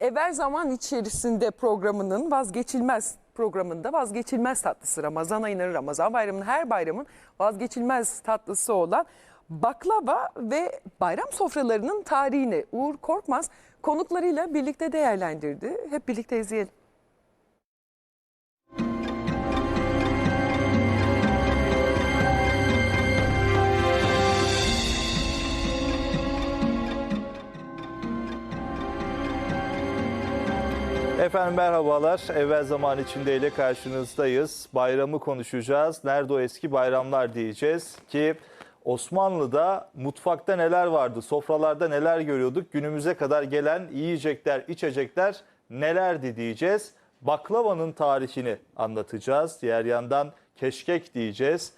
evvel zaman içerisinde programının vazgeçilmez programında vazgeçilmez tatlısı Ramazan ayının Ramazan bayramının her bayramın vazgeçilmez tatlısı olan baklava ve bayram sofralarının tarihini Uğur Korkmaz konuklarıyla birlikte değerlendirdi. Hep birlikte izleyelim. Efendim merhabalar. Evvel zaman içindeyle karşınızdayız. Bayramı konuşacağız. Nerede o eski bayramlar diyeceğiz ki Osmanlı'da mutfakta neler vardı, sofralarda neler görüyorduk, günümüze kadar gelen yiyecekler, içecekler nelerdi diyeceğiz. Baklavanın tarihini anlatacağız. Diğer yandan keşkek diyeceğiz,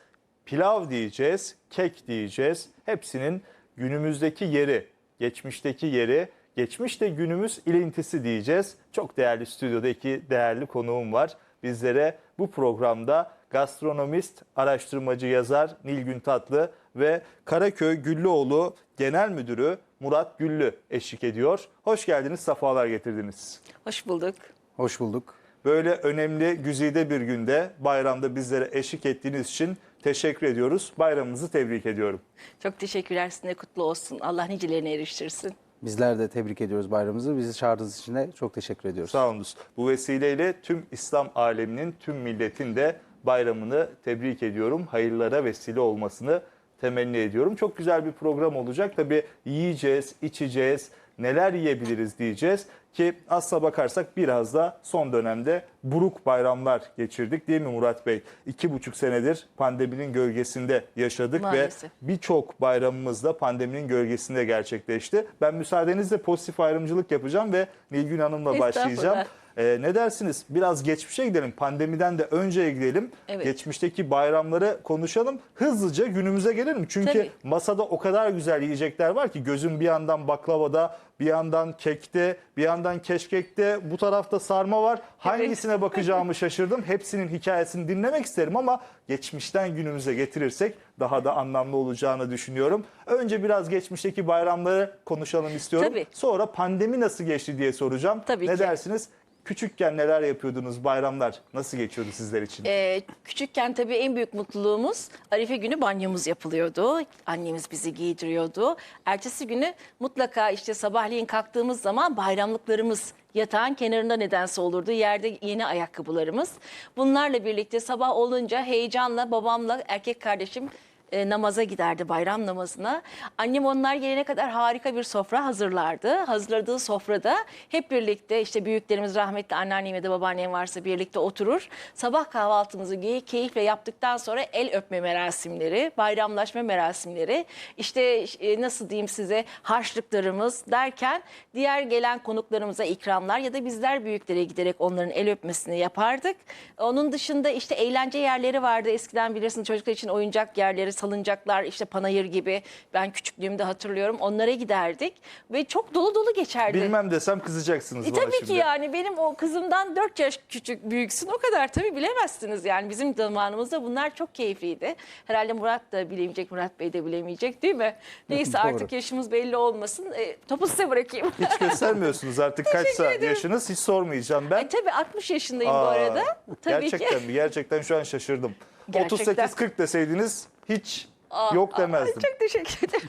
pilav diyeceğiz, kek diyeceğiz. Hepsinin günümüzdeki yeri, geçmişteki yeri, geçmişte günümüz ilintisi diyeceğiz. Çok değerli stüdyoda iki değerli konuğum var. Bizlere bu programda gastronomist, araştırmacı, yazar Nilgün Tatlı ve Karaköy Güllüoğlu Genel Müdürü Murat Güllü eşlik ediyor. Hoş geldiniz, sefalar getirdiniz. Hoş bulduk. Hoş bulduk. Böyle önemli, güzide bir günde bayramda bizlere eşlik ettiğiniz için teşekkür ediyoruz. Bayramınızı tebrik ediyorum. Çok teşekkürler. Sizinle kutlu olsun. Allah nicelerine eriştirsin. Bizler de tebrik ediyoruz bayramımızı. Bizi çağırdığınız için de çok teşekkür ediyoruz. Sağ olunuz. Bu vesileyle tüm İslam aleminin, tüm milletin de bayramını tebrik ediyorum. Hayırlara vesile olmasını temenni ediyorum. Çok güzel bir program olacak. Tabii yiyeceğiz, içeceğiz, neler yiyebiliriz diyeceğiz. Ki aslına bakarsak biraz da son dönemde buruk bayramlar geçirdik değil mi Murat Bey? İki buçuk senedir pandeminin gölgesinde yaşadık Maalesef. ve birçok bayramımız da pandeminin gölgesinde gerçekleşti. Ben müsaadenizle pozitif ayrımcılık yapacağım ve Nilgün Hanım'la başlayacağım. Ee, ne dersiniz? Biraz geçmişe gidelim. Pandemiden de önceye gidelim. Evet. Geçmişteki bayramları konuşalım. Hızlıca günümüze gelelim. Çünkü Tabii. masada o kadar güzel yiyecekler var ki gözüm bir yandan baklavada, bir yandan kekte, bir yandan keşkekte, bu tarafta sarma var. Hangisine bakacağımı şaşırdım. Hepsinin hikayesini dinlemek isterim ama geçmişten günümüze getirirsek daha da anlamlı olacağını düşünüyorum. Önce biraz geçmişteki bayramları konuşalım istiyorum. Tabii. Sonra pandemi nasıl geçti diye soracağım. Tabii ne ki. dersiniz? Küçükken neler yapıyordunuz? Bayramlar nasıl geçiyordu sizler için? Ee, küçükken tabii en büyük mutluluğumuz Arife günü banyomuz yapılıyordu. Annemiz bizi giydiriyordu. Ertesi günü mutlaka işte sabahleyin kalktığımız zaman bayramlıklarımız yatağın kenarında nedense olurdu. Yerde yeni ayakkabılarımız. Bunlarla birlikte sabah olunca heyecanla babamla erkek kardeşim e, namaza giderdi bayram namazına. Annem onlar gelene kadar harika bir sofra hazırlardı. Hazırladığı sofrada hep birlikte işte büyüklerimiz rahmetli anneannem ya da babaannem varsa birlikte oturur. Sabah kahvaltımızı keyifle yaptıktan sonra el öpme merasimleri, bayramlaşma merasimleri, işte e, nasıl diyeyim size harçlıklarımız derken diğer gelen konuklarımıza ikramlar ya da bizler büyüklere giderek onların el öpmesini yapardık. Onun dışında işte eğlence yerleri vardı. Eskiden bilirsiniz çocuklar için oyuncak yerleri, salıncaklar, işte panayır gibi. Ben küçüklüğümde hatırlıyorum. Onlara giderdik ve çok dolu dolu geçerdi. Bilmem desem kızacaksınız E bana tabii şimdi. ki yani benim o kızımdan 4 yaş küçük büyüksün o kadar tabii bilemezsiniz yani bizim zamanımızda bunlar çok keyifliydi. Herhalde Murat da bilemeyecek, Murat Bey de bilemeyecek değil mi? Neyse artık yaşımız belli olmasın. E, topu size bırakayım. Hiç göstermiyorsunuz artık kaçsa yaşınız hiç sormayacağım ben. E, tabii 60 yaşındayım bu Aa, arada. Tabii gerçekten ki. mi? Gerçekten şu an şaşırdım. Gerçekten. 38-40 deseydiniz hiç Aa, yok aa, demezdim. Çok teşekkür ederim.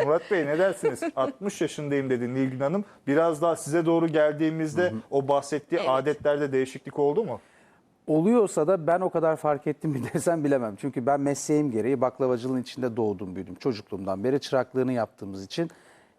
Murat Bey ne dersiniz? 60 yaşındayım dedi Nilgün Hanım. Biraz daha size doğru geldiğimizde o bahsettiği Evet. adetlerde değişiklik oldu mu? Oluyorsa da ben o kadar fark ettim mi desem bilemem. Çünkü ben mesleğim gereği baklavacılığın içinde doğdum büyüdüm. Çocukluğumdan beri çıraklığını yaptığımız için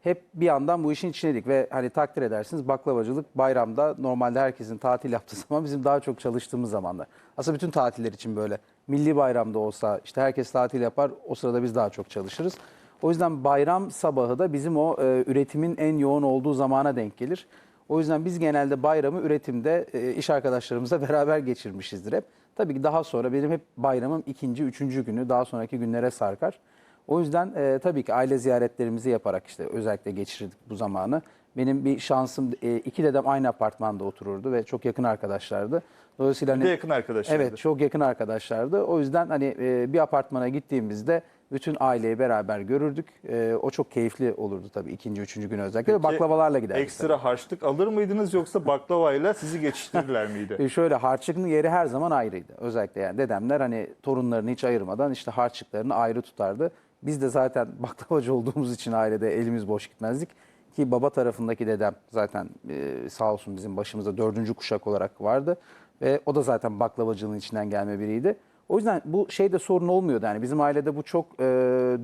hep bir yandan bu işin içindeydik. Ve hani takdir edersiniz baklavacılık bayramda normalde herkesin tatil yaptığı zaman bizim daha çok çalıştığımız zamanlar. Aslında bütün tatiller için böyle. Milli bayramda olsa işte herkes tatil yapar o sırada biz daha çok çalışırız. O yüzden bayram sabahı da bizim o e, üretimin en yoğun olduğu zamana denk gelir. O yüzden biz genelde bayramı üretimde e, iş arkadaşlarımızla beraber geçirmişizdir hep. Tabii ki daha sonra benim hep bayramım ikinci, üçüncü günü daha sonraki günlere sarkar. O yüzden e, tabii ki aile ziyaretlerimizi yaparak işte özellikle geçirirdik bu zamanı. Benim bir şansım e, iki dedem aynı apartmanda otururdu ve çok yakın arkadaşlardı. Dolayısıyla Bir hani, de yakın arkadaşlardı. Evet çok yakın arkadaşlardı. O yüzden hani e, bir apartmana gittiğimizde Bütün aileyi beraber görürdük. Ee, o çok keyifli olurdu tabii ikinci, üçüncü gün özellikle. Ve baklavalarla giderdik. Ekstra harçlık alır mıydınız yoksa baklavayla sizi geçiştirdiler miydi? E şöyle harçlığın yeri her zaman ayrıydı. Özellikle yani dedemler hani torunlarını hiç ayırmadan işte harçlıklarını ayrı tutardı. Biz de zaten baklavacı olduğumuz için ailede elimiz boş gitmezdik. Ki baba tarafındaki dedem zaten e, sağ olsun bizim başımızda dördüncü kuşak olarak vardı. Ve o da zaten baklavacılığın içinden gelme biriydi. O yüzden bu şeyde sorun olmuyordu. Yani bizim ailede bu çok e,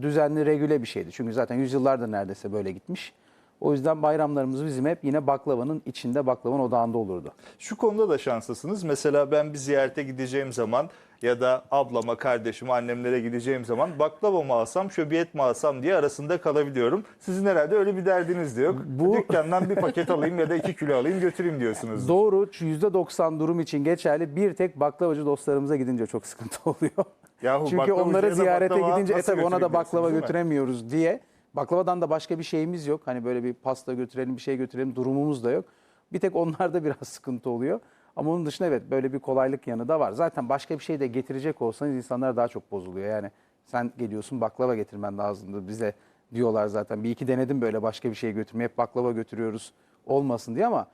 düzenli, regüle bir şeydi. Çünkü zaten yüzyıllardır neredeyse böyle gitmiş. O yüzden bayramlarımız bizim hep yine baklavanın içinde, baklavanın odağında olurdu. Şu konuda da şanslısınız. Mesela ben bir ziyarete gideceğim zaman ya da ablama, kardeşime, annemlere gideceğim zaman baklava mı alsam, şöbiyet mi alsam diye arasında kalabiliyorum. Sizin herhalde öyle bir derdiniz de yok. Bu- Dükkandan bir paket alayım ya da iki kilo alayım götüreyim diyorsunuz. Doğru. %90 durum için geçerli. Bir tek baklavacı dostlarımıza gidince çok sıkıntı oluyor. Yahu Çünkü onları ziyarete gidince e tabii ona da baklava götüremiyoruz diye. Baklavadan da başka bir şeyimiz yok. Hani böyle bir pasta götürelim, bir şey götürelim durumumuz da yok. Bir tek onlarda biraz sıkıntı oluyor. Ama onun dışında evet böyle bir kolaylık yanı da var. Zaten başka bir şey de getirecek olsanız insanlar daha çok bozuluyor. Yani sen geliyorsun baklava getirmen lazımdı bize diyorlar zaten. Bir iki denedim böyle başka bir şey götürmeye. Hep baklava götürüyoruz olmasın diye ama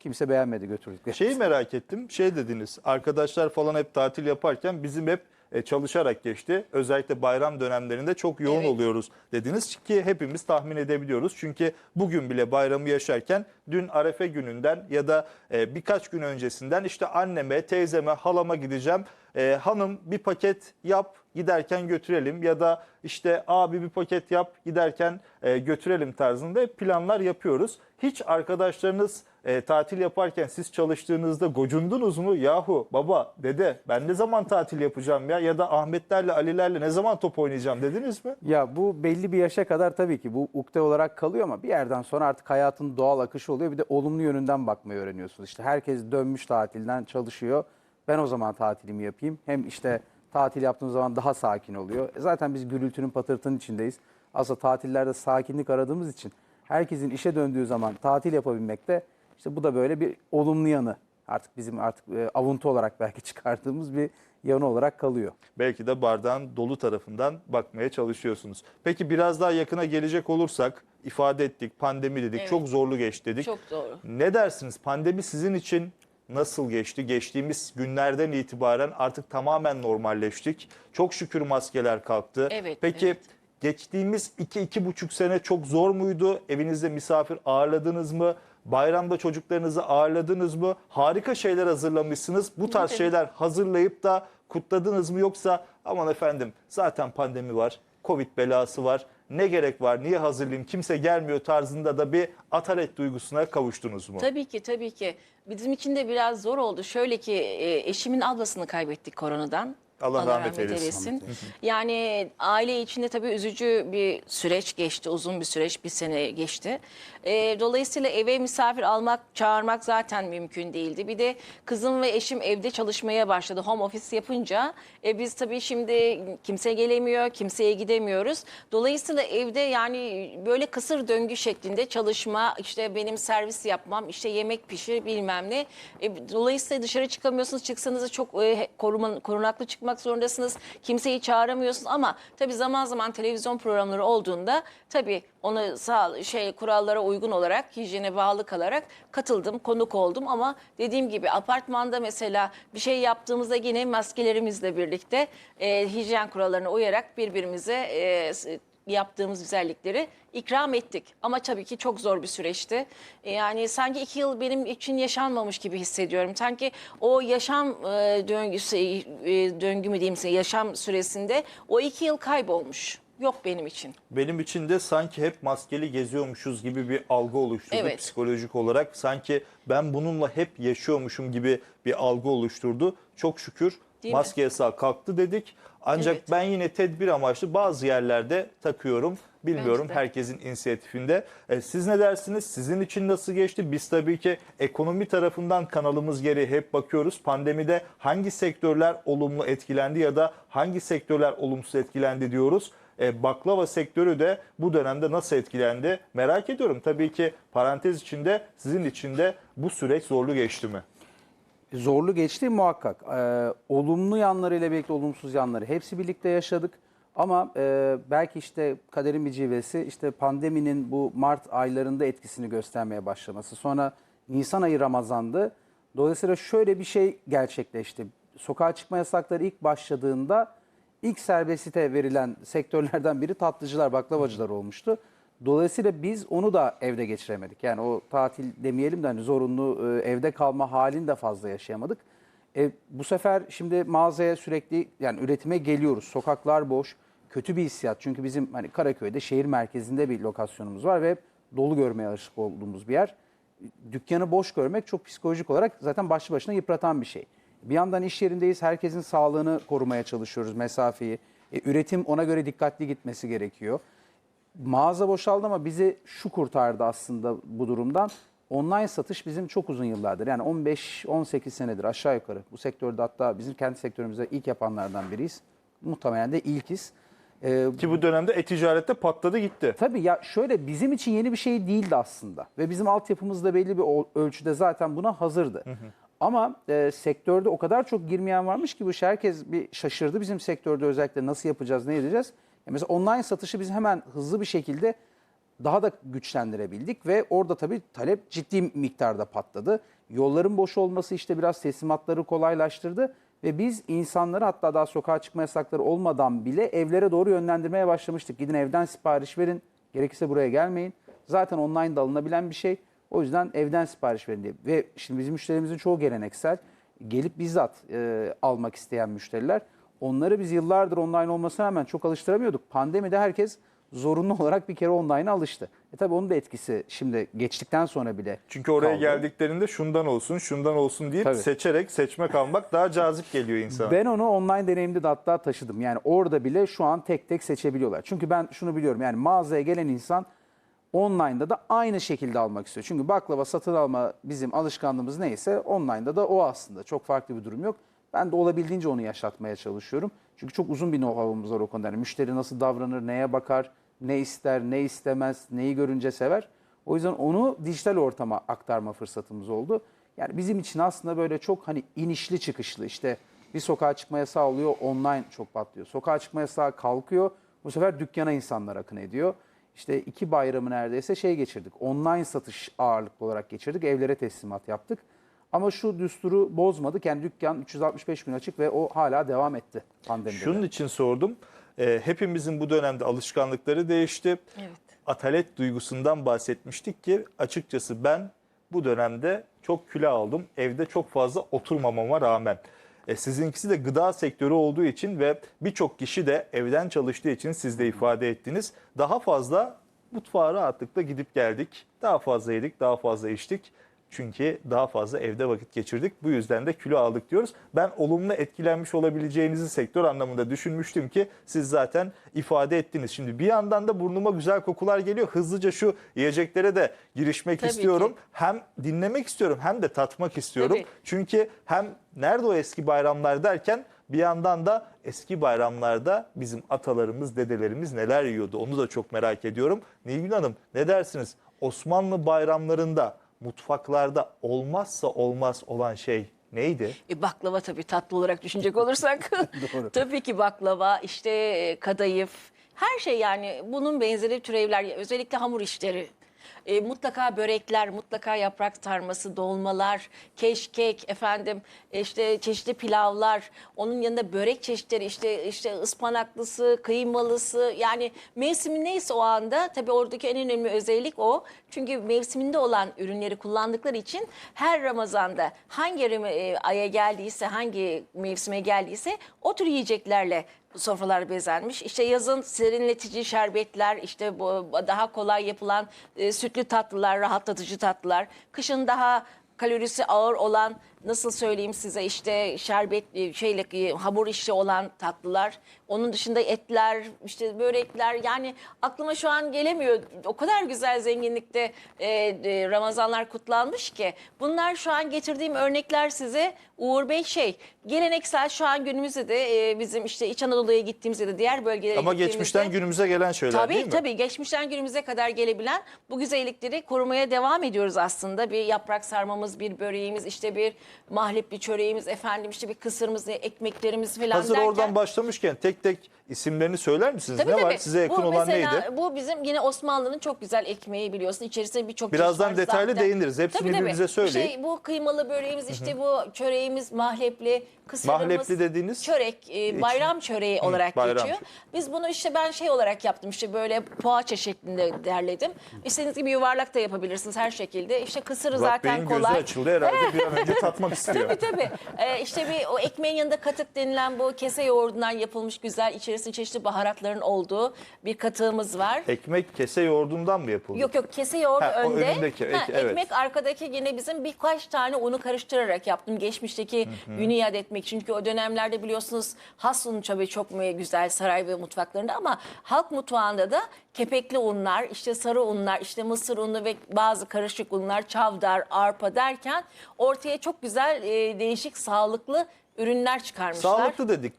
kimse beğenmedi götürdük. Şeyi merak ettim. Şey dediniz. Arkadaşlar falan hep tatil yaparken bizim hep e, çalışarak geçti. Özellikle bayram dönemlerinde çok yoğun Evet. oluyoruz dediniz ki hepimiz tahmin edebiliyoruz. Çünkü bugün bile bayramı yaşarken dün Arefe gününden ya da e, birkaç gün öncesinden işte anneme, teyzeme, halama gideceğim. E, hanım bir paket yap giderken götürelim ya da işte abi bir paket yap giderken e, götürelim tarzında planlar yapıyoruz. Hiç arkadaşlarınız e, tatil yaparken siz çalıştığınızda gocundunuz mu? Yahu baba, dede ben ne zaman tatil yapacağım ya ya da Ahmetlerle, Alilerle ne zaman top oynayacağım dediniz mi? Ya bu belli bir yaşa kadar tabii ki bu ukde olarak kalıyor ama bir yerden sonra artık hayatın doğal akışı oluyor. Bir de olumlu yönünden bakmayı öğreniyorsunuz. İşte herkes dönmüş tatilden çalışıyor. Ben o zaman tatilimi yapayım. Hem işte tatil yaptığım zaman daha sakin oluyor. E Zaten biz gürültünün patırtının içindeyiz. Aslında tatillerde sakinlik aradığımız için herkesin işe döndüğü zaman tatil yapabilmek de işte bu da böyle bir olumlu yanı. Artık bizim artık e, avuntu olarak belki çıkardığımız bir yanı olarak kalıyor. Belki de bardağın dolu tarafından bakmaya çalışıyorsunuz. Peki biraz daha yakına gelecek olursak ifade ettik, pandemi dedik, Evet. çok zorlu geçti dedik. Çok doğru. Ne dersiniz? Pandemi sizin için nasıl geçti? Geçtiğimiz günlerden itibaren artık tamamen normalleştik. Çok şükür maskeler kalktı. Evet, Peki evet. geçtiğimiz iki, iki buçuk sene çok zor muydu? Evinizde misafir ağırladınız mı? Bayramda çocuklarınızı ağırladınız mı? Harika şeyler hazırlamışsınız. Bu tarz şeyler hazırlayıp da kutladınız mı? Yoksa aman efendim zaten pandemi var, Covid belası var. Ne gerek var, niye hazırlayayım, kimse gelmiyor tarzında da bir atalet duygusuna kavuştunuz mu? Tabii ki tabii ki. Bizim için de biraz zor oldu. Şöyle ki e, eşimin ablasını kaybettik koronadan. Allah rahmet eylesin. Yani aile içinde tabii üzücü bir süreç geçti. Uzun bir süreç, bir sene geçti. E, dolayısıyla eve misafir almak, çağırmak zaten mümkün değildi. Bir de kızım ve eşim evde çalışmaya başladı. Home office yapınca e, biz tabii şimdi kimse gelemiyor, kimseye gidemiyoruz. Dolayısıyla evde yani böyle kısır döngü şeklinde çalışma, işte benim servis yapmam, işte yemek pişir bilmem ne. E, dolayısıyla dışarı çıkamıyorsunuz. Çıksanız da çok e, korunaklı çıkmak zorundasınız. Kimseyi çağıramıyorsunuz ama tabii zaman zaman televizyon programları olduğunda tabii onu sağ şey kurallara uygun olarak hijyene bağlı kalarak katıldım, konuk oldum ama dediğim gibi apartmanda mesela bir şey yaptığımızda yine maskelerimizle birlikte e, hijyen kurallarına uyarak birbirimize e, yaptığımız güzellikleri ikram ettik. Ama tabii ki çok zor bir süreçti. E, Yani sanki iki yıl benim için yaşanmamış gibi hissediyorum. Sanki o yaşam e, döngüsü, e, döngü mü diyeyim size, yaşam süresinde o iki yıl kaybolmuş. Yok benim için. Benim için de sanki hep maskeli geziyormuşuz gibi bir algı oluşturdu Evet. psikolojik olarak. Sanki ben bununla hep yaşıyormuşum gibi bir algı oluşturdu. Çok şükür Değil mi? maske yasağı kalktı dedik. Ancak Evet. ben yine tedbir amaçlı bazı yerlerde takıyorum. Bilmiyorum herkesin inisiyatifinde. E, siz ne dersiniz? Sizin için nasıl geçti? Biz tabii ki ekonomi tarafından kanalımız geri hep bakıyoruz. Pandemide hangi sektörler olumlu etkilendi ya da hangi sektörler olumsuz etkilendi diyoruz. E, baklava sektörü de bu dönemde nasıl etkilendi merak ediyorum. Tabii ki parantez içinde sizin için de bu süreç zorlu geçti mi? Zorlu geçti muhakkak. Ee, olumlu yanlarıyla birlikte olumsuz yanları hepsi birlikte yaşadık. Ama e, belki işte kaderin bir cilvesi işte pandeminin bu Mart aylarında etkisini göstermeye başlaması. Sonra Nisan ayı Ramazan'dı. Dolayısıyla şöyle bir şey gerçekleşti. Sokağa çıkma yasakları ilk başladığında ilk serbestite verilen sektörlerden biri tatlıcılar, baklavacılar olmuştu. Dolayısıyla biz onu da evde geçiremedik. Yani o tatil demeyelim de hani zorunlu e, evde kalma halini de fazla yaşayamadık. E, bu sefer şimdi mağazaya sürekli yani üretime geliyoruz. Sokaklar boş. Kötü bir hissiyat. Çünkü bizim hani Karaköy'de şehir merkezinde bir lokasyonumuz var ve dolu görmeye alışık olduğumuz bir yer. Dükkanı boş görmek çok psikolojik olarak zaten başlı başına yıpratan bir şey. Bir yandan iş yerindeyiz. Herkesin sağlığını korumaya çalışıyoruz mesafeyi. E, üretim ona göre dikkatli gitmesi gerekiyor mağaza boşaldı ama bizi şu kurtardı aslında bu durumdan. Online satış bizim çok uzun yıllardır. Yani 15-18 senedir aşağı yukarı. Bu sektörde hatta bizim kendi sektörümüzde ilk yapanlardan biriyiz. Muhtemelen de ilkiz. Ee, Ki bu dönemde e-ticarette patladı gitti. Tabii ya şöyle bizim için yeni bir şey değildi aslında. Ve bizim altyapımız da belli bir ölçüde zaten buna hazırdı. Ama e, sektörde o kadar çok girmeyen varmış ki bu herkes bir şaşırdı. Bizim sektörde özellikle nasıl yapacağız, ne edeceğiz? Ya mesela online satışı biz hemen hızlı bir şekilde daha da güçlendirebildik ve orada tabii talep ciddi miktarda patladı. Yolların boş olması işte biraz teslimatları kolaylaştırdı ve biz insanları hatta daha sokağa çıkma yasakları olmadan bile evlere doğru yönlendirmeye başlamıştık. Gidin evden sipariş verin, gerekirse buraya gelmeyin. Zaten online da alınabilen bir şey. O yüzden evden sipariş verin diye. Ve şimdi bizim müşterimizin çoğu geleneksel. Gelip bizzat e, almak isteyen müşteriler. Onları biz yıllardır online olmasına rağmen çok alıştıramıyorduk. Pandemide herkes zorunlu olarak bir kere online'a alıştı. E tabii onun da etkisi şimdi geçtikten sonra bile Çünkü oraya kaldı. geldiklerinde şundan olsun, şundan olsun diye Tabii. seçerek seçmek almak daha cazip geliyor insana. Ben onu online deneyimde de hatta taşıdım. Yani orada bile şu an tek tek seçebiliyorlar. Çünkü ben şunu biliyorum yani mağazaya gelen insan online'da da aynı şekilde almak istiyor. Çünkü baklava satın alma bizim alışkanlığımız neyse online'da da o aslında. Çok farklı bir durum yok. Ben de olabildiğince onu yaşatmaya çalışıyorum. Çünkü çok uzun bir know-how'umuz var o konuda. Yani müşteri nasıl davranır, neye bakar, ne ister, ne istemez, neyi görünce sever. O yüzden onu dijital ortama aktarma fırsatımız oldu. Yani bizim için aslında böyle çok hani inişli çıkışlı işte bir sokağa çıkma yasağı oluyor online çok patlıyor. Sokağa çıkma yasağı kalkıyor bu sefer dükkana insanlar akın ediyor. İşte iki bayramı neredeyse şey geçirdik online satış ağırlıklı olarak geçirdik evlere teslimat yaptık. Ama şu düsturu bozmadık yani dükkan 365 gün açık ve o hala devam etti pandemide. de. Şunun için sordum. Ee, hepimizin bu dönemde alışkanlıkları değişti. Evet. Atalet duygusundan bahsetmiştik ki açıkçası ben bu dönemde çok kilo aldım. Evde çok fazla oturmamama rağmen. E, sizinkisi de gıda sektörü olduğu için ve birçok kişi de evden çalıştığı için siz de ifade ettiniz. Daha fazla mutfağa rahatlıkla gidip geldik. Daha fazla yedik, daha fazla içtik. Çünkü daha fazla evde vakit geçirdik. Bu yüzden de kilo aldık diyoruz. Ben olumlu etkilenmiş olabileceğinizi sektör anlamında düşünmüştüm ki siz zaten ifade ettiniz. Şimdi bir yandan da burnuma güzel kokular geliyor. Hızlıca şu yiyeceklere de girişmek Tabii istiyorum. ki. Hem dinlemek istiyorum hem de tatmak istiyorum. Tabii. Çünkü hem nerede o eski bayramlar derken bir yandan da eski bayramlarda bizim atalarımız, dedelerimiz neler yiyordu onu da çok merak ediyorum. Nilgün Hanım ne dersiniz? Osmanlı bayramlarında mutfaklarda olmazsa olmaz olan şey neydi? E, baklava tabii tatlı olarak düşünecek olursak. tabii ki baklava, işte e, kadayıf, her şey yani bunun benzeri türevler, özellikle hamur işleri. E, mutlaka börekler, mutlaka yaprak sarması, dolmalar, keşkek, efendim işte çeşitli pilavlar, onun yanında börek çeşitleri işte işte ıspanaklısı, kıymalısı yani mevsimi neyse o anda tabii oradaki en önemli özellik o. Çünkü mevsiminde olan ürünleri kullandıkları için her Ramazan'da hangi e, aya geldiyse, hangi mevsime geldiyse o tür yiyeceklerle sofralar bezenmiş. İşte yazın serinletici şerbetler, işte bu daha kolay yapılan e, sütlü tatlılar, rahatlatıcı tatlılar. Kışın daha kalorisi ağır olan nasıl söyleyeyim size işte şerbet e, şeyle e, hamur işi olan tatlılar. Onun dışında etler, işte börekler yani aklıma şu an gelemiyor. O kadar güzel zenginlikte e, e, Ramazanlar kutlanmış ki. Bunlar şu an getirdiğim örnekler size Uğur Bey şey geleneksel şu an günümüzde de e, bizim işte İç Anadolu'ya gittiğimizde de diğer bölgelere Ama geçmişten günümüze gelen şeyler Tabii değil mi? tabii geçmişten günümüze kadar gelebilen bu güzellikleri korumaya devam ediyoruz aslında. Bir yaprak sarmamız, bir böreğimiz, işte bir mahlep bir çöreğimiz, efendim işte bir kısırımız, ekmeklerimiz falan Hazır derken. oradan başlamışken tek tek isimlerini söyler misiniz? Tabii ne tabii. var? Size yakın bu olan mesela, neydi? Bu bizim yine Osmanlı'nın çok güzel ekmeği biliyorsun. İçerisinde birçok Birazdan detaylı zaten. değiniriz. Hepsini birbirinize söyleyin. Şey, bu kıymalı böreğimiz işte bu çöreğimiz mahlepli, kısırımız. Mahlepli dediğiniz? Çörek, e, bayram çöreği olarak bayram geçiyor. Biz bunu işte ben şey olarak yaptım işte böyle poğaça şeklinde derledim. İstediğiniz gibi yuvarlak da yapabilirsiniz her şekilde. İşte kısırı Murat zaten Bey'in kolay. gözü açıldı herhalde bir an önce tatmak istiyor. Tabii tabii. Ee, işte bir o ekmeğin yanında katık denilen bu kese yoğurdundan yapılmış güzel içerisinde çeşitli baharatların olduğu bir katığımız var. Ekmek kese yoğurdundan mı yapıldı? Yok yok kese yoğurdu Ha, önde. önündeki, ek- evet. Ekmek arkadaki yine bizim birkaç tane unu karıştırarak yaptım. Geçmişteki günü iade etmek. Çünkü o dönemlerde biliyorsunuz has un tabii çok mu güzel saray ve mutfaklarında ama halk mutfağında da kepekli unlar, işte sarı unlar, işte mısır unu ve bazı karışık unlar, çavdar, arpa derken ortaya çok güzel e, değişik sağlıklı ürünler çıkarmışlar. Sağlıklı dedik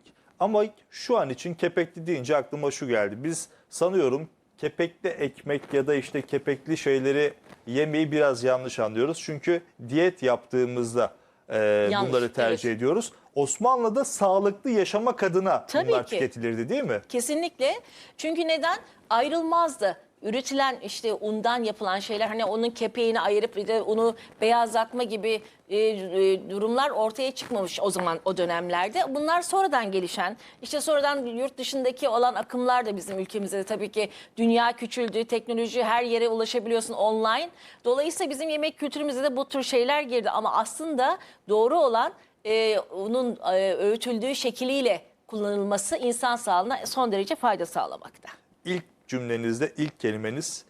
ama şu an için kepekli deyince aklıma şu geldi. Biz sanıyorum kepekli ekmek ya da işte kepekli şeyleri yemeyi biraz yanlış anlıyoruz. Çünkü diyet yaptığımızda e, Yanlış, bunları tercih evet. ediyoruz. Osmanlı'da sağlıklı yaşamak adına Tabii bunlar ki. tüketilirdi değil mi? Kesinlikle. Çünkü neden? Ayrılmazdı. Üretilen işte undan yapılan şeyler hani onun kepeğini ayırıp bir de onu beyazlatma gibi e, e, durumlar ortaya çıkmamış o zaman o dönemlerde. Bunlar sonradan gelişen işte sonradan yurt dışındaki olan akımlar da bizim ülkemizde de tabii ki dünya küçüldü, teknoloji her yere ulaşabiliyorsun online. Dolayısıyla bizim yemek kültürümüze de bu tür şeyler girdi ama aslında doğru olan e, onun e, öğütüldüğü şekliyle kullanılması insan sağlığına son derece fayda sağlamakta. İlk cümlenizde ilk kelimeniz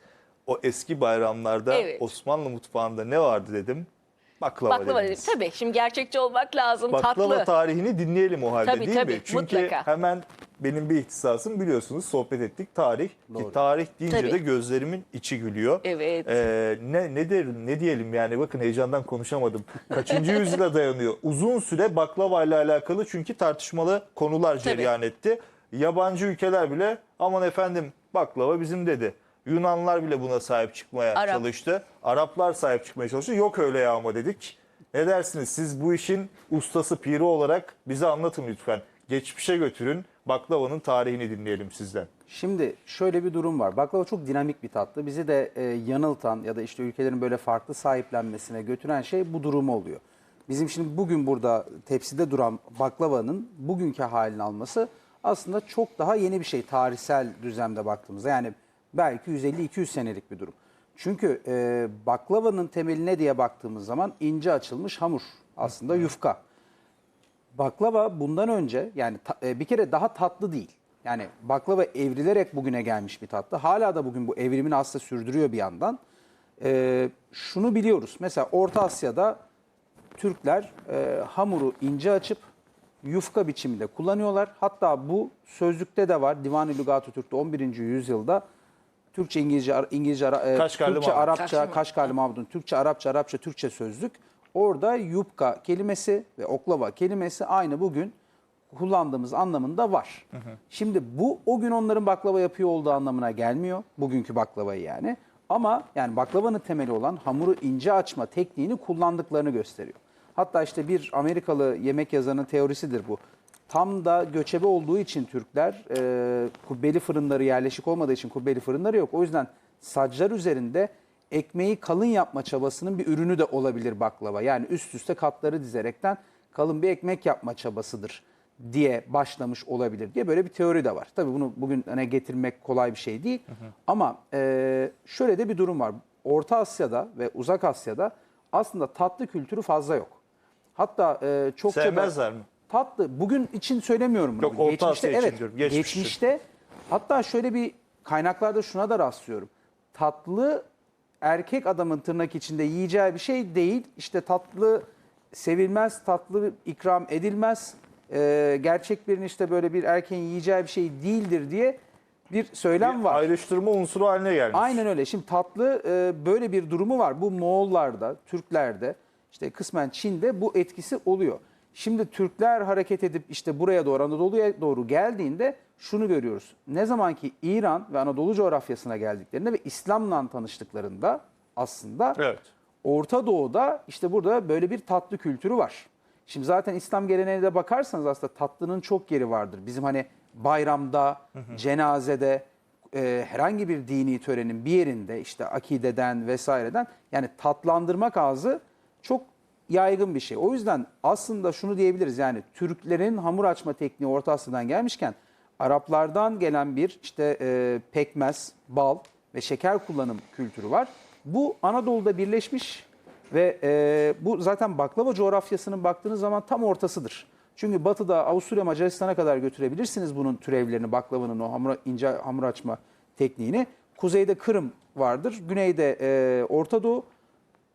o eski bayramlarda Evet. Osmanlı mutfağında ne vardı dedim? Baklava, Baklava dedim. dediniz. Tabii şimdi gerçekçi olmak lazım. Baklava tatlı. tarihini dinleyelim o halde Tabii, değil tabii, mi? Çünkü mutlaka. hemen benim bir ihtisasım biliyorsunuz sohbet ettik tarih. Ki Doğru. tarih deyince Tabii. de gözlerimin içi gülüyor. Evet. Ee, ne ne derim ne diyelim yani bakın heyecandan konuşamadım. Kaçıncı yüzyıla dayanıyor? Uzun süre baklava ile alakalı çünkü tartışmalı konular Tabii. cereyan etti. Yabancı ülkeler bile aman efendim baklava bizim dedi. Yunanlar bile buna sahip çıkmaya Arap. çalıştı. Araplar sahip çıkmaya çalıştı. Yok öyle ya ama dedik. Ne dersiniz? Siz bu işin ustası, piri olarak bize anlatın lütfen. Geçmişe götürün. Baklavanın tarihini dinleyelim sizden. Şimdi şöyle bir durum var. Baklava çok dinamik bir tatlı. Bizi de e, yanıltan ya da işte ülkelerin böyle farklı sahiplenmesine götüren şey bu durumu oluyor. Bizim şimdi bugün burada tepside duran baklavanın bugünkü halini alması aslında çok daha yeni bir şey tarihsel düzlemde baktığımızda. Yani belki 150-200 senelik bir durum. Çünkü e, baklavanın temeli ne diye baktığımız zaman ince açılmış hamur aslında yufka. Baklava bundan önce yani ta- e, bir kere daha tatlı değil. Yani baklava evrilerek bugüne gelmiş bir tatlı. Hala da bugün bu evrimini aslında sürdürüyor bir yandan. E, şunu biliyoruz. Mesela Orta Asya'da Türkler e, hamuru ince açıp yufka biçiminde kullanıyorlar. Hatta bu sözlükte de var. Divan-ı Lügat-ı Türk'te 11. yüzyılda Türkçe, İngilizce, İngilizce, e, Kaşgarlı Türkçe, Mahmut. Arapça, Kaşgarlı Mahmud'un Türkçe, Arapça, Arapça, Türkçe sözlük. Orada yupka kelimesi ve oklava kelimesi aynı bugün kullandığımız anlamında var. Şimdi bu o gün onların baklava yapıyor olduğu anlamına gelmiyor. Bugünkü baklavayı yani. Ama yani baklavanın temeli olan hamuru ince açma tekniğini kullandıklarını gösteriyor. Hatta işte bir Amerikalı yemek yazarının teorisidir bu. Tam da göçebe olduğu için Türkler e, kubbeli fırınları yerleşik olmadığı için kubbeli fırınları yok. O yüzden saclar üzerinde ekmeği kalın yapma çabasının bir ürünü de olabilir baklava. Yani üst üste katları dizerekten kalın bir ekmek yapma çabasıdır diye başlamış olabilir diye böyle bir teori de var. Tabii bunu bugün hani getirmek kolay bir şey değil. Ama e, şöyle de bir durum var. Orta Asya'da ve Uzak Asya'da aslında tatlı kültürü fazla yok. Hatta e, çokça da- Sevmezler mi? tatlı. Bugün için söylemiyorum bunu. Yok, Orta Geçmişte, Asya için evet, diyorum, geçmiş için. Geçmişte hatta şöyle bir kaynaklarda şuna da rastlıyorum. Tatlı erkek adamın tırnak içinde yiyeceği bir şey değil. İşte tatlı sevilmez, tatlı ikram edilmez. Ee, gerçek birinin işte böyle bir erkeğin yiyeceği bir şey değildir diye bir söylem var. Ayrıştırma unsuru haline gelmiş. Aynen öyle. Şimdi tatlı e, böyle bir durumu var. Bu Moğollarda, Türklerde, işte kısmen Çin'de bu etkisi oluyor. Şimdi Türkler hareket edip işte buraya doğru Anadolu'ya doğru geldiğinde şunu görüyoruz. Ne zaman ki İran ve Anadolu coğrafyasına geldiklerinde ve İslam'la tanıştıklarında aslında Evet. Orta Doğu'da işte burada böyle bir tatlı kültürü var. Şimdi zaten İslam geleneğine de bakarsanız aslında tatlının çok yeri vardır. Bizim hani bayramda, cenazede, e, herhangi bir dini törenin bir yerinde işte akideden vesaireden yani tatlandırmak ağzı çok yaygın bir şey. O yüzden aslında şunu diyebiliriz yani Türklerin hamur açma tekniği Orta Asya'dan gelmişken Araplardan gelen bir işte e, pekmez, bal ve şeker kullanım kültürü var. Bu Anadolu'da birleşmiş ve e, bu zaten baklava coğrafyasının baktığınız zaman tam ortasıdır. Çünkü batıda Avusturya Macaristan'a kadar götürebilirsiniz bunun türevlerini, baklavanın o hamur, ince hamur açma tekniğini. Kuzeyde Kırım vardır, güneyde e, Orta Doğu,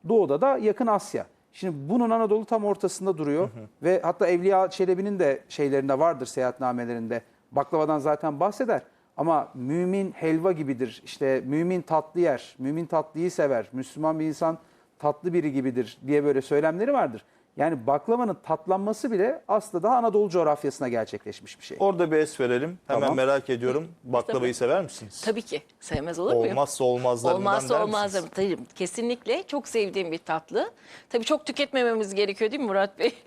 doğuda da yakın Asya. Şimdi bunun Anadolu tam ortasında duruyor ve hatta Evliya Çelebi'nin de şeylerinde vardır seyahatnamelerinde. Baklavadan zaten bahseder. Ama mümin helva gibidir. İşte mümin tatlı yer, mümin tatlıyı sever. Müslüman bir insan tatlı biri gibidir diye böyle söylemleri vardır. Yani baklavanın tatlanması bile aslında daha Anadolu coğrafyasına gerçekleşmiş bir şey. Orada bir es verelim. Hemen Tamam. merak ediyorum. Baklavayı sever misiniz? Tabii ki. Sevmez olur muyum? Olmazsa olmazlarından Olmazsa der olmazlarım. misiniz? Tabii kesinlikle çok sevdiğim bir tatlı. Tabii çok tüketmememiz gerekiyor değil mi Murat Bey?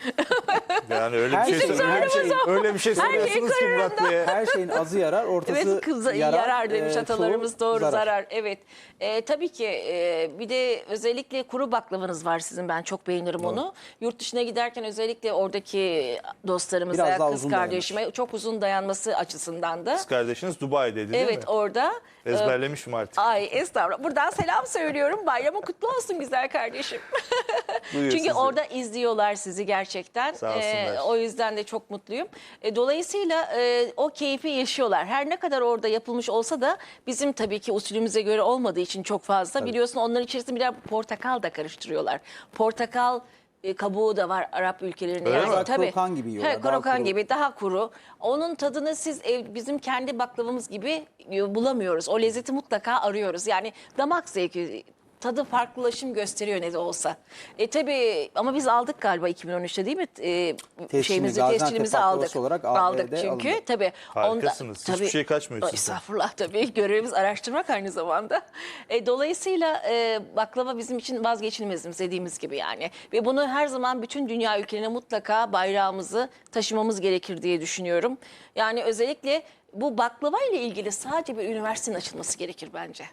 Yani öyle Her bir şey, şey- söyle- her şey- öyle bir şey Her şey söylüyorsunuz ki Murat Bey'e. Her şeyin azı yarar, ortası Evet kıza, yarar, yarar, demiş e, atalarımız doğru zarar. Evet. E, tabii ki e, bir de özellikle kuru baklavanız var sizin ben çok beğenirim onu. Yurt dışına giderken özellikle oradaki dostlarımıza, Biraz daha kız uzun kardeşime çok uzun dayanması açısından da. Kız kardeşiniz Dubai'deydi değil Evet mi? orada. e, Ezberlemişim artık. Ay estağfurullah. Buradan selam söylüyorum. Bayramın kutlu olsun güzel kardeşim. Duyuyor Çünkü sizi. orada izliyorlar sizi gerçekten. Sağ olsunlar. o yüzden de çok mutluyum. E, dolayısıyla e, o keyfi yaşıyorlar. Her ne kadar orada yapılmış olsa da bizim tabii ki usulümüze göre olmadığı için çok fazla. Biliyorsun onların içerisinde birer portakal da karıştırıyorlar. Portakal e, kabuğu da var Arap ülkelerinde. Öyle mi? Krokan gibi yiyorlar, He, daha krokan kuru. gibi daha kuru. Onun tadını siz ev, bizim kendi baklavamız gibi e, bulamıyoruz. O lezzeti mutlaka arıyoruz. Yani damak zevki tadı farklılaşım gösteriyor ne de olsa. E tabii ama biz aldık galiba 2013'te değil mi? E, şeyimizi, Gaziantep tescilimizi aldık. olarak aldık çünkü alındı. tabii. Harikasınız. Hiçbir şey kaçmıyor Ay, sizden. Estağfurullah tabii. Görevimiz araştırmak aynı zamanda. E, dolayısıyla e, baklava bizim için vazgeçilmezimiz dediğimiz gibi yani. Ve bunu her zaman bütün dünya ülkelerine mutlaka bayrağımızı taşımamız gerekir diye düşünüyorum. Yani özellikle bu baklava ile ilgili sadece bir üniversitenin açılması gerekir bence.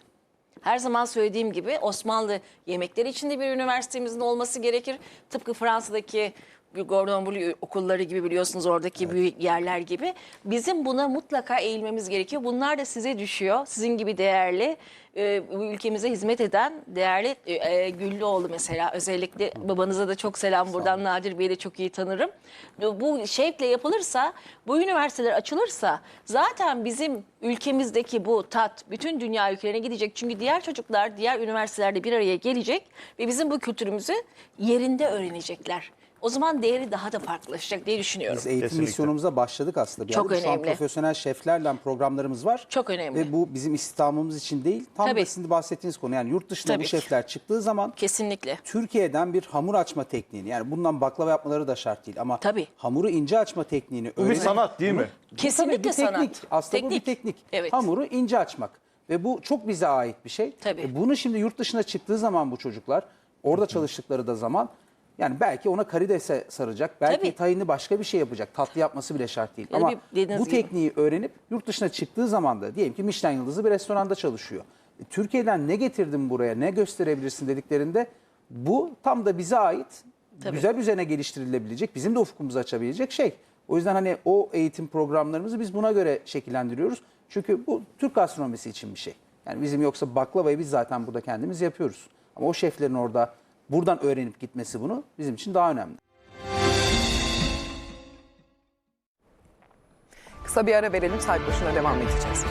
Her zaman söylediğim gibi Osmanlı yemekleri içinde bir üniversitemizin olması gerekir. Tıpkı Fransa'daki Gordon Bleu okulları gibi biliyorsunuz oradaki büyük yerler gibi. Bizim buna mutlaka eğilmemiz gerekiyor. Bunlar da size düşüyor. Sizin gibi değerli, e, bu ülkemize hizmet eden değerli e, e, Güllüoğlu mesela. Özellikle babanıza da çok selam buradan Nadir Bey'i de çok iyi tanırım. Bu şevkle yapılırsa, bu üniversiteler açılırsa zaten bizim ülkemizdeki bu tat bütün dünya ülkelerine gidecek. Çünkü diğer çocuklar diğer üniversitelerde bir araya gelecek ve bizim bu kültürümüzü yerinde öğrenecekler. O zaman değeri daha da farklılaşacak diye düşünüyorum. Biz eğitim Kesinlikle. misyonumuza başladık aslında. Bir Çok yerde. Şu an önemli. profesyonel şeflerle programlarımız var. Çok önemli. Ve bu bizim istihdamımız için değil. Tam Tabii. da sizin de bahsettiğiniz konu. Yani yurt dışına Tabii bu ki. şefler çıktığı zaman Kesinlikle. Türkiye'den bir hamur açma tekniğini yani bundan baklava yapmaları da şart değil ama Tabii. hamuru ince açma tekniğini Bu bir öğrenip- sanat değil mi? Kesinlikle Tabii bir sanat. teknik. Aslında bu bir teknik. Evet. Hamuru ince açmak. Ve bu çok bize ait bir şey. Tabii. E bunu şimdi yurt dışına çıktığı zaman bu çocuklar, orada çalıştıkları da zaman yani belki ona karidese saracak, belki Tabii. tahinli başka bir şey yapacak. Tatlı yapması bile şart değil. Ya da Ama bir- bu gibi. tekniği öğrenip yurt dışına çıktığı zaman da diyelim ki Michelin yıldızı bir restoranda çalışıyor. E, Türkiye'den ne getirdin buraya, ne gösterebilirsin dediklerinde bu tam da bize ait, Tabii. güzel üzerine geliştirilebilecek, bizim de ufkumuzu açabilecek şey. O yüzden hani o eğitim programlarımızı biz buna göre şekillendiriyoruz. Çünkü bu Türk gastronomisi için bir şey. Yani bizim yoksa baklavayı biz zaten burada kendimiz yapıyoruz. Ama o şeflerin orada buradan öğrenip gitmesi bunu bizim için daha önemli. Kısa bir ara verelim. Saat başına devam edeceğiz.